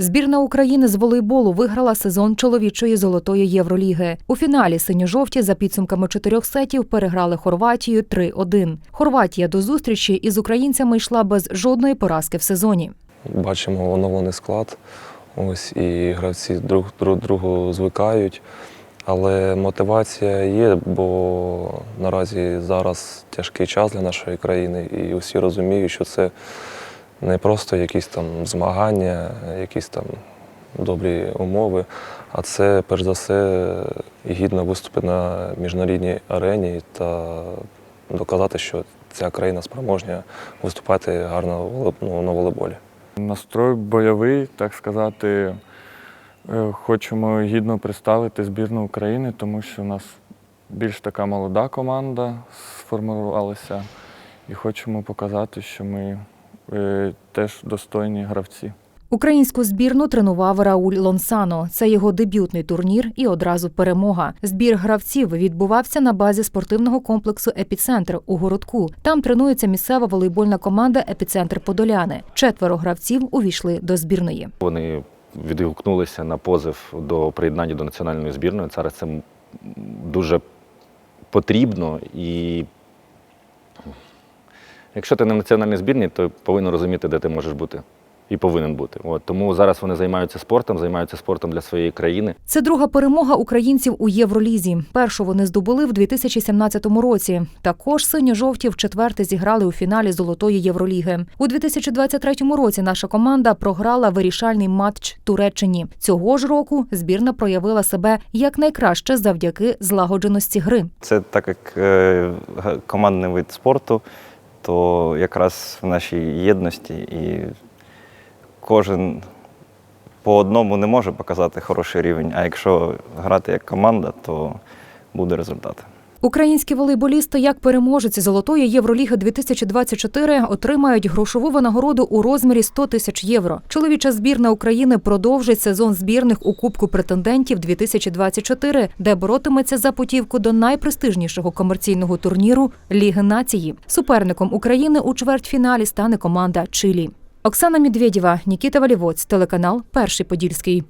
Збірна України з волейболу виграла сезон чоловічої золотої Євроліги. У фіналі синьо-жовті за підсумками чотирьох сетів переграли Хорватію 3-1. Хорватія до зустрічі із українцями йшла без жодної поразки в сезоні. Бачимо оновлений склад. Ось і гравці друг друг другу звикають. Але мотивація є, бо наразі зараз тяжкий час для нашої країни, і усі розуміють, що це не просто якісь там змагання, якісь там добрі умови, а це перш за все гідно виступити на міжнародній арені та доказати, що ця країна спроможня виступати гарно ну, на волейболі. Настрой бойовий, так сказати. Е, Хочемо гідно представити збірну України, тому що у нас більш така молода команда сформувалася. І хочемо показати, що ми теж достойні гравці. Українську збірну тренував Рауль Лонсано. Це його дебютний турнір і одразу перемога. Збір гравців відбувався на базі спортивного комплексу Епіцентр у городку. Там тренується місцева волейбольна команда Епіцентр Подоляни. Четверо гравців увійшли до збірної. Вони відгукнулися на позов до приєднання до національної збірної. Зараз це дуже потрібно. І якщо ти на національній збірні, то повинен розуміти, де ти можеш бути. І повинен бути. От тому зараз вони займаються спортом, займаються спортом для своєї країни. Це друга перемога українців у Євролізі. Першу вони здобули в 2017 році. Також синьо-жовті вчетверте зіграли у фіналі Золотої Євроліги. У 2023 році наша команда програла вирішальний матч Туреччині. Цього ж року збірна проявила себе якнайкраще завдяки злагодженості гри. Це так як е, командний вид спорту, то якраз в нашій єдності і кожен по одному не може показати хороший рівень, а якщо грати як команда, то буде результат. Українські волейболісти, як переможеці Золотої Євроліги 2024, отримають грошову винагороду у розмірі 100 тисяч євро. Чоловіча збірна України продовжить сезон збірних у Кубку претендентів 2024, де боротиметься за путівку до найпрестижнішого комерційного турніру Ліги нації. Суперником України у чвертьфіналі стане команда Чилі. Оксана Медведєва, Нікіта Валівоць, телеканал Перший Подільський.